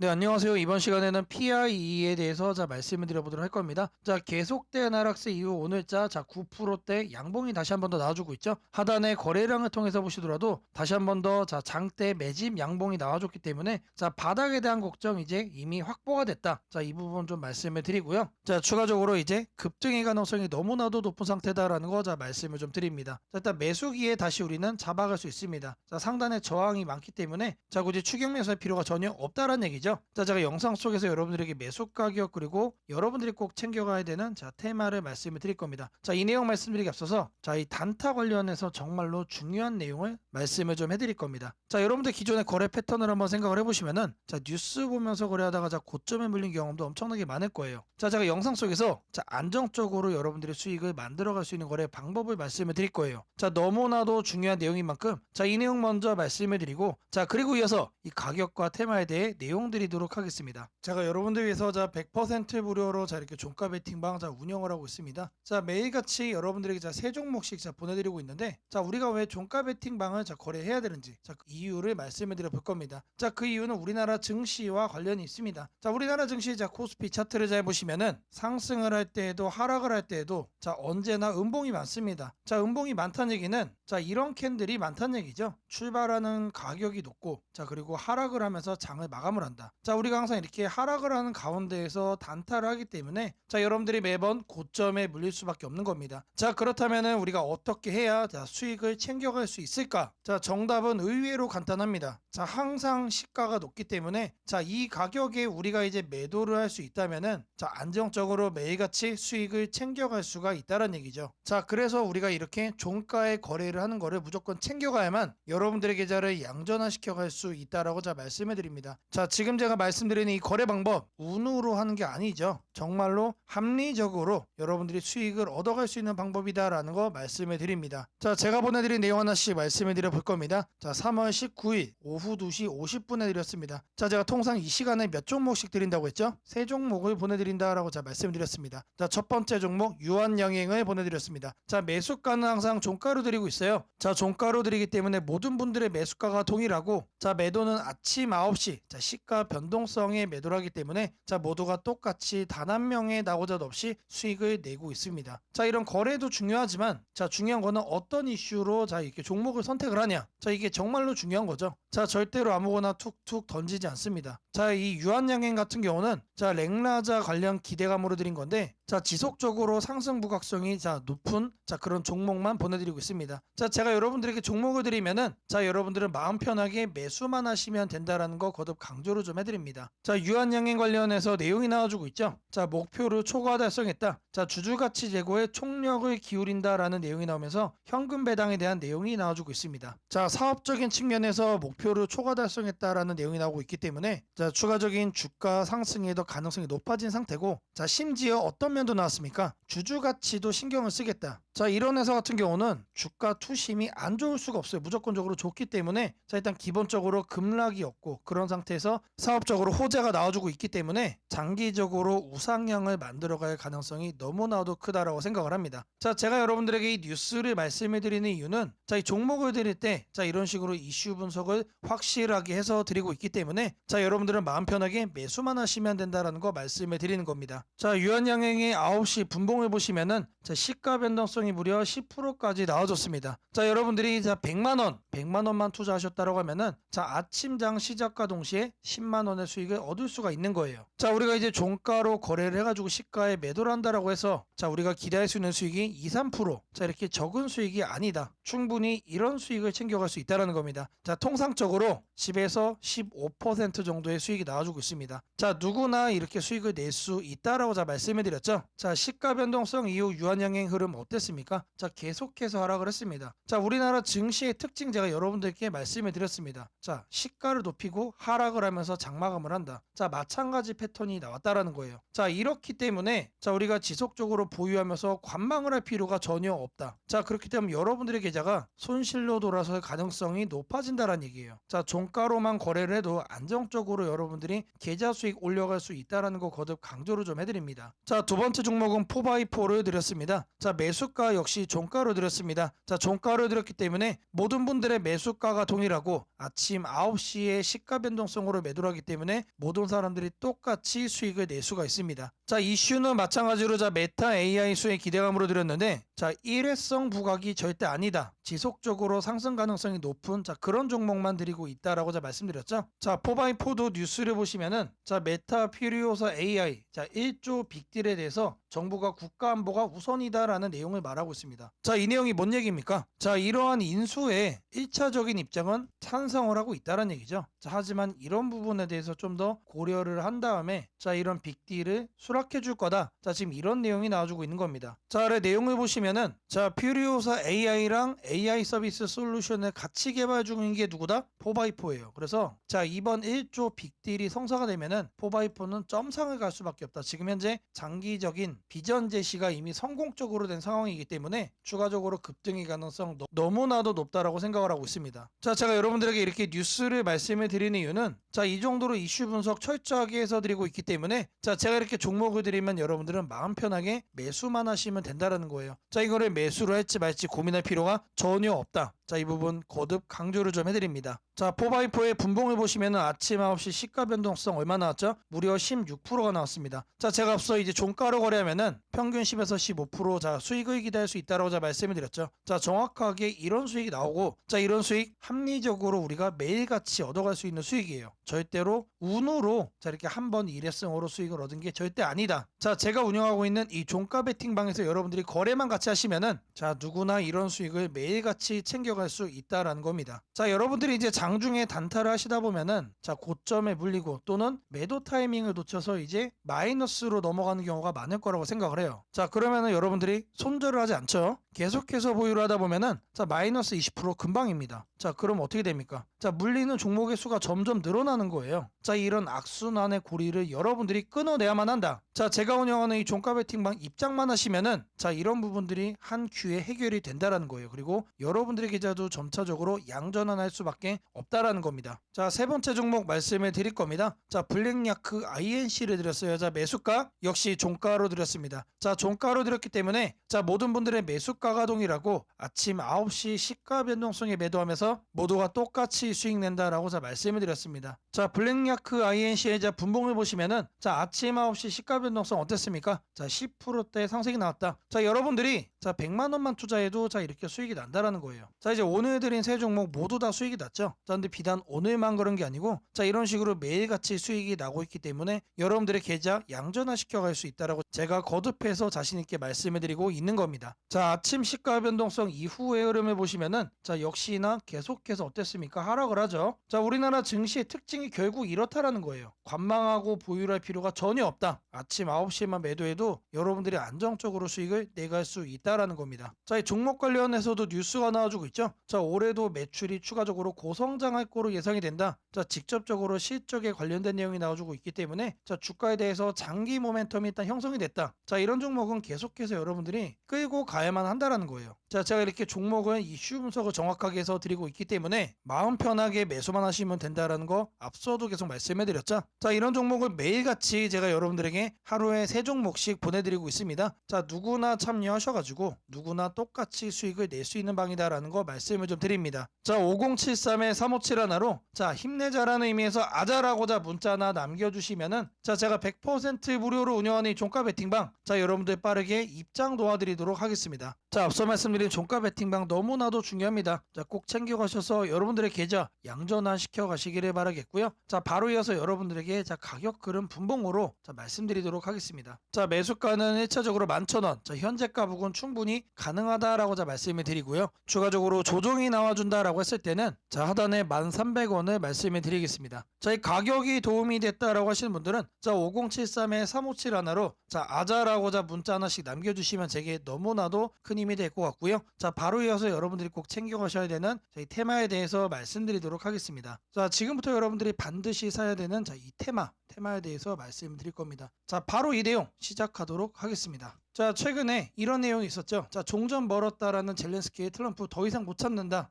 네, 안녕하세요. 이번 시간에는 PIE에 대해서 자 말씀을 드려보도록 할 겁니다. 자, 계속된 하락세 이후 오늘자 자 9%대 양봉이 다시 한 번 더 나와주고 있죠. 하단의 거래량을 통해서 보시더라도 다시 한 번 더 자 장대 매집 양봉이 나와줬기 때문에 자 바닥에 대한 걱정 이제 이미 확보가 됐다. 자, 이 부분 좀 말씀을 드리고요. 자, 추가적으로 이제 급등의 가능성이 너무나도 높은 상태다라는 거 자 말씀을 좀 드립니다. 자, 일단 매수기에 다시 우리는 잡아갈 수 있습니다. 자, 상단에 저항이 많기 때문에 자, 굳이 추격 매수할 필요가 전혀 없다라는 얘기죠. 자, 제가 영상 속에서 여러분들에게 매수 가격 그리고 여러분들이 꼭 챙겨가야 되는 자, 테마를 말씀을 드릴 겁니다. 자, 이 내용 말씀드리기 앞서서 자, 이 단타 관련해서 정말로 중요한 내용을 말씀을 좀 해드릴 겁니다. 자, 여러분들 기존의 거래 패턴을 한번 생각을 해보시면은 자, 뉴스 보면서 거래하다가 자, 고점에 물린 경험도 엄청나게 많을 거예요. 자, 제가 영상 속에서 자, 안정적으로 여러분들의 수익을 만들어갈 수 있는 거래 방법을 말씀을 드릴 거예요. 자, 너무나도 중요한 내용인 만큼 자, 이 내용 먼저 말씀을 드리고 자, 그리고 이어서 이 가격과 테마에 대해 내용 드리도록 하겠습니다. 제가 여러분들 위해서 자, 100% 무료로 자, 이렇게 종가 베팅방 자, 운영을 하고 있습니다. 자, 매일같이 여러분들에게 자, 세 종목씩 자, 보내드리고 있는데 자, 우리가 왜 종가 베팅방을 자, 거래해야 되는지 자, 그 이유를 말씀을 드려 볼 겁니다. 자, 그 이유는 우리나라 증시와 관련이 있습니다. 자, 우리나라 증시 자, 코스피 차트를 잘 보시면은 상승을 할 때에도 하락을 할 때에도 자, 언제나 음봉이 많습니다. 자, 음봉이 많다는 얘기는 자, 이런 캔들이 많다는 얘기죠. 출발하는 가격이 높고 자, 그리고 하락을 하면서 장을 마감을 한다. 자, 우리가 항상 이렇게 하락을 하는 가운데에서 단타를 하기 때문에 자, 여러분들이 매번 고점에 물릴 수밖에 없는 겁니다. 자, 그렇다면은 우리가 어떻게 해야 자, 수익을 챙겨갈 수 있을까? 자, 정답은 의외로 간단합니다. 자, 항상 시가가 높기 때문에 자, 이 가격에 우리가 이제 매도를 할 수 있다면은 자, 안정적으로 매일같이 수익을 챙겨갈 수가 있다는 얘기죠. 자, 그래서 우리가 이렇게 종가에 거래를 하는 거를 무조건 챙겨가야만 여러분들의 계좌를 양전화시켜 갈 수 있다라고 자 말씀해 드립니다. 자, 지금 제가 말씀드리는 이 거래 방법 운으로 하는 게 아니죠. 정말로 합리적으로 여러분들이 수익을 얻어갈 수 있는 방법이다라는 거 말씀해 드립니다. 자, 제가 보내드린 내용 하나씩 말씀해 드려 볼 겁니다. 자, 3월 19일 오후 2시 50분에 드렸습니다. 자, 제가 통상 이 시간에 몇 종목씩 드린다고 했죠? 세 종목을 보내드린다라고 자 말씀드렸습니다. 자, 첫 번째 종목 유한양행을 보내드렸습니다. 자, 매수가는 항상 종가로 드리고 있어요. 자, 종가로 드리기 때문에 모든 분들의 매수가가 동일하고 자, 매도는 아침 9시 자, 시가 변동성의 매도를 하기 때문에 자, 모두가 똑같이 단 한 명의 나고자도 없이 수익을 내고 있습니다. 자, 이런 거래도 중요하지만 자, 중요한 거는 어떤 이슈로 자, 이렇게 종목을 선택을 하냐. 자, 이게 정말로 중요한 거죠. 자, 절대로 아무거나 툭툭 던지지 않습니다. 자, 이 유한양행 같은 경우는 자, 랭라자 관련 기대감으로 드린 건데 자, 지속적으로 상승 부각성이 자, 높은 자, 그런 종목만 보내드리고 있습니다. 자, 제가 여러분들에게 종목을 드리면은 자, 여러분들은 마음 편하게 매수만 하시면 된다라는 거 거듭 강조를 좀 해드립니다. 자, 유한양행 관련해서 내용이 나와주고 있죠. 자, 목표를 초과 달성했다. 자, 주주가치 제고에 총력을 기울인다라는 내용이 나오면서 현금 배당에 대한 내용이 나와주고 있습니다. 자, 사업적인 측면에서 목표를 초과 달성했다라는 내용이 나오고 있기 때문에 자, 추가적인 주가 상승에도 가능성이 높아진 상태고 자, 심지어 어떤 면도 나왔습니까? 주주 가치도 신경을 쓰겠다. 자, 이런 회사 같은 경우는 주가 투심이 안 좋을 수가 없어요. 무조건적으로 좋기 때문에 자, 일단 기본적으로 급락이 없고 그런 상태에서 사업적으로 호재가 나와주고 있기 때문에 장기적으로 우상향을 만들어갈 가능성이 너무나도 크다라고 생각을 합니다. 자, 제가 여러분들에게 이 뉴스를 말씀해 드리는 이유는 자, 이 종목을 드릴 때 자, 이런 식으로 이슈 분석을 확실하게 해서 드리고 있기 때문에 자, 여러분들은 마음 편하게 매수만 하시면 된다라는 거 말씀해 드리는 겁니다. 자, 유한양행의 9시 분봉을 보시면은 자, 시가 변동성이 무려 10%까지 나와줬습니다. 자, 여러분들이 자, 100만 원, 100만 원만 투자하셨다고 하면은 자, 아침장 시작과 동시에 10만 원의 수익을 얻을 수가 있는 거예요. 자, 우리가 이제 종가로 거래를 해 가지고 시가에 매도를 한다라고 해서 자, 우리가 기대할 수 있는 수익이 2, 3% 자, 이렇게 적은 수익이 아니다. 충분히 이런 수익을 챙겨갈 수 있다라는 겁니다. 자, 통상적으로 10에서 15% 정도의 수익이 나와주고 있습니다. 자, 누구나 이렇게 수익을 낼 수 있다라고 자 말씀해 드렸죠. 자, 시가 변동성 이후 유한양행 흐름 어땠습니까? 자, 계속해서 하락을 했습니다. 자, 우리나라 증시의 특징 제가 여러분들께 말씀해 드렸습니다. 자, 시가를 높이고 하락을 하면서 장마감을 한다. 자, 마찬가지 패턴이 나왔다라는 거예요. 자, 이렇기 때문에 자, 우리가 지속적으로 보유하면서 관망을 할 필요가 전혀 없다. 자, 그렇기 때문에 여러분들의 계좌가 손실로 돌아설 가능성이 높아진다라는 얘기예요. 자, 종가로만 거래를 해도 안정적으로 여러분들이 계좌 수익 올려갈 수 있다라는 거 거듭 강조를 좀 해드립니다. 자, 두 번째 종목은 4x4를 드렸습니다. 자, 매수가 역시 종가로 드렸습니다. 자, 종가로 드렸기 때문에 모든 분들의 매수가가 동일하고 아침 9시에 시가 변동성으로 매도를 하기 때문에 모든 사람들이 똑같이 수익을 낼 수가 있습니다. 자, 이슈는 마찬가지로 자, 메타 AI 수의 기대감으로 드렸는데 자, 일회성 부각이 절대 아니다. 지속적으로 상승 가능성이 높은 자, 그런 종목만 드리고 있다라고 자 말씀드렸죠. 자, 4x4도 뉴스를 보시면은 자, 메타 퓨리오사 AI 자, 1조 빅딜에 대해서 정부가 국가 안보가 우선이다라는 내용을 말하고 있습니다. 자, 이 내용이 뭔 얘기입니까? 자, 이러한 인수에 1차적인 입장은 찬성을 하고 있다는 얘기죠. 자, 하지만 이런 부분에 대해서 좀 더 고려를 한 다음에 자, 이런 빅딜을 수락해 줄 거다. 자, 지금 이런 내용이 나와주고 있는 겁니다. 자, 아래 내용을 보시면 은 자, 퓨리오사 AI랑 AI 서비스 솔루션을 같이 개발 중인 게 누구다? 4x4예요. 그래서 자, 이번 1조 빅딜이 성사가 되면은 4x4는 점상을 갈 수밖에 없다. 지금 현재 장기적인 비전 제시가 이미 성공적으로 된 상황이기 때문에 추가적으로 급등의 가능성 너- 너무나도 높다라고 생각을 하고 있습니다. 자, 제가 여러분들에게 이렇게 뉴스를 말씀을 드리는 이유는 자, 이 정도로 이슈 분석 철저하게 해서 드리고 있기 때문에 자, 제가 이렇게 종목을 드리면 여러분들은 마음 편하게 매수만 하시면 된다라는 거예요. 자, 이거를 매수를 할지 말지 고민할 필요가 전혀 없다. 자, 이 부분 거듭 강조를 좀 해드립니다. 자, 4x4의 분봉을 보시면 아침 9시 시가 변동성 얼마 나왔죠? 무려 16%가 나왔습니다. 자, 제가 앞서 이제 종가로 거래하면은 평균 10에서 15% 자, 수익을 기대할 수 있다라고 자 말씀을 드렸죠. 자, 정확하게 이런 수익이 나오고 자, 이런 수익 합리적으로 우리가 매일같이 얻어갈 수 있는 수익이에요. 절대로 운으로 자, 이렇게 한 번 일회성으로 수익을 얻은 게 절대 아니다. 자, 제가 운영하고 있는 이 종가 베팅방에서 여러분들이 거래만 같이 하시면은 자, 누구나 이런 수익을 매일같이 챙겨 갈 수 있다라는 겁니다. 자, 여러분들이 이제 장중에 단타를 하시다 보면은 자, 고점에 물리고 또는 매도 타이밍을 놓쳐서 이제 마이너스로 넘어가는 경우가 많을 거라고 생각을 해요. 자, 그러면은 여러분들이 손절을 하지 않죠. 계속해서 보유를 하다 보면은 자, 마이너스 20% 금방입니다. 자, 그럼 어떻게 됩니까? 자, 물리는 종목의 수가 점점 늘어나는 거예요. 자, 이런 악순환의 고리를 여러분들이 끊어내야만 한다. 자, 제가 운영하는 이 종가 베팅방 입장만 하시면은 자, 이런 부분들이 한 큐에 해결이 된다라는 거예요. 그리고 여러분들의 계좌 도 점차적으로 양전환할 수밖에 없다라는 겁니다. 자, 세 번째 종목 말씀을 드릴 겁니다. 자, 블랙야크 INC를 드렸어요. 자, 매수가 역시 종가로 드렸습니다. 자, 종가로 드렸기 때문에 자, 모든 분들의 매수가 가 동일하고 아침 9시 시가 변동성에 매도하면서 모두가 똑같이 수익 낸다라고 자 말씀을 드렸습니다. 자, 블랙야크 INC의 자 분봉을 보시면은 자, 아침 9시 시가 변동성 어땠습니까? 자, 10%대 상승이 나왔다. 자, 여러분들이 자, 100만 원만 투자해도 자, 이렇게 수익이 난다라는 거예요. 자, 이제 오늘 드린 세 종목 모두 다 수익이 났죠. 자, 근데 비단 오늘만 그런 게 아니고 자, 이런 식으로 매일같이 수익이 나고 있기 때문에 여러분들의 계좌 양전화 시켜갈 수 있다라고 제가 거듭해서 자신 있게 말씀을 드리고 있는 겁니다. 자, 아침 시가 변동성 이후의 흐름을 보시면은 자, 역시나 계속해서 어땠습니까? 하락을 하죠. 자, 우리나라 증시의 특징이 결국 이렇다라는 거예요. 관망하고 보유할 필요가 전혀 없다. 아침 9시에만 매도해도 여러분들이 안정적으로 수익을 내갈 수 있다라는 겁니다. 자, 이 종목 관련해서도 뉴스가 나와주고 있죠. 자, 올해도 매출이 추가적으로 고성장할 거로 예상이 된다. 자, 직접적으로 실적에 관련된 내용이 나와주고 있기 때문에 자, 주가에 대해서 장기 모멘텀이 일단 형성이 됐다. 자, 이런 종목은 계속해서 여러분들이 끌고 가야만 한다라는 거예요. 자, 제가 이렇게 종목은 이슈 분석을 정확하게 해서 드리고 있기 때문에 마음 편하게 매수만 하시면 된다라는 거 앞서도 계속 말씀해 드렸죠. 자, 이런 종목을 매일같이 제가 여러분들에게 하루에 세 종목씩 보내드리고 있습니다. 자, 누구나 참여하셔가지고 누구나 똑같이 수익을 낼 수 있는 방이다라는 거 말씀을 좀 드립니다. 자, 5073에 357 하나로 자, 힘내자라는 의미에서 아자라고자 문자 하나 남겨 주시면은 자, 제가 100% 무료로 운영하는 이 종가 베팅방 자, 여러분들 빠르게 입장 도와드리도록 하겠습니다. 자, 앞서 말씀드린 종가 베팅방 너무나도 중요합니다. 자, 꼭 챙겨 가셔서 여러분들의 계좌 양전환 시켜 가시기를 바라겠고요. 자, 바로 이어서 여러분들에게 자, 가격 흐름 분봉으로 자, 말씀드리도록 하겠습니다. 자, 매수가는 1차적으로 11,000원. 자, 현재가 부근 충분히 가능하다라고 자 말씀을 드리고요. 추가적으로 조정이 나와준다라고 했을 때는 자, 하단에 1,300원을 말씀을 드리겠습니다. 자, 이 가격이 도움이 됐다라고 하시는 분들은 자, 5073에 357 하나로 자, 아자라고 자 문자 하나씩 남겨주시면 제게 너무나도 큰 힘이 될 것 같고요. 자, 바로 이어서 여러분들이 꼭 챙겨가셔야 되는 저희 테마에 대해서 말씀드리도록 하겠습니다. 자, 지금부터 여러분들이 반드시 사야 되는 자, 이 테마, 테마에 대해서 말씀드릴 겁니다. 자, 바로 이 내용 시작하도록 하겠습니다. 자, 최근에 이런 내용이 있었죠. 자, 종전 멀었다라는 젤렌스키의 트럼프 더 이상 못 참는다.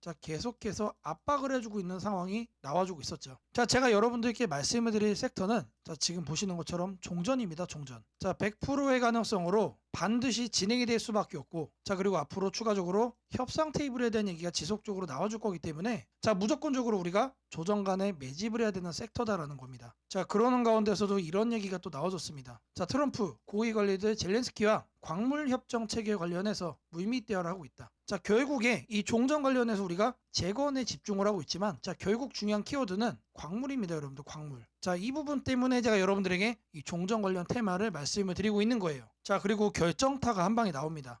자 계속해서 압박을 해주고 있는 상황이 나와주고 있었죠. 자 제가 여러분들께 말씀을 드릴 섹터는 자 지금 보시는 것처럼 종전입니다. 종전. 자 100%의 가능성으로 반드시 진행이 될 수밖에 없고 자 그리고 앞으로 추가적으로 협상 테이블에 대한 얘기가 지속적으로 나와줄 거기 때문에 자 무조건적으로 우리가 조정 간에 매집을 해야 되는 섹터다라는 겁니다. 자 그러는 가운데서도 이런 얘기가 또 나와줬습니다. 자 트럼프 고위 관리들 젤렌스키와 광물 협정 체계 관련해서 물밑 대화를 하고 있다. 자 결국에 이 종전 관련해서 우리가 재건에 집중을 하고 있지만 자 결국 중요한 키워드는 광물입니다 여러분들 광물. 자 이 부분 때문에 제가 여러분들에게 이 종전 관련 테마를 말씀을 드리고 있는 거예요. 자 그리고 결정타가 한 방에 나옵니다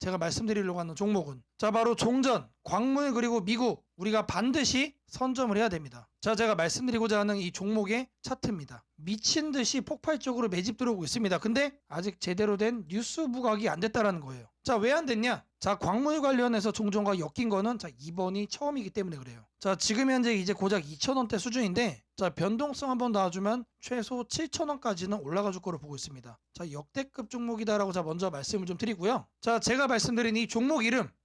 제가 말씀드리려고 하는 종목은 자 바로 종전, 광물 그리고 미국 우리가 반드시 선점을 해야 됩니다. 자 제가 말씀드리고자 하는 이 종목의 차트입니다. 미친 듯이 폭발적으로 매집 들어오고 있습니다. 근데 아직 제대로 된 뉴스 부각이 안 됐다라는 거예요. 자 왜 안 됐냐? 자 광물 관련해서 종전과 엮인 거는 자 이번이 처음이기 때문에 그래요. 자 지금 현재 이제 고작 2,000원대 수준인데 자 변동성 한번 놔주면 최소 7,000원까지는 올라가 줄 거로 보고 있습니다. 자 역대급 종목이다라고 자 먼저 말씀을 좀 드리고요. 자 제가 말씀드린 이 종목 이름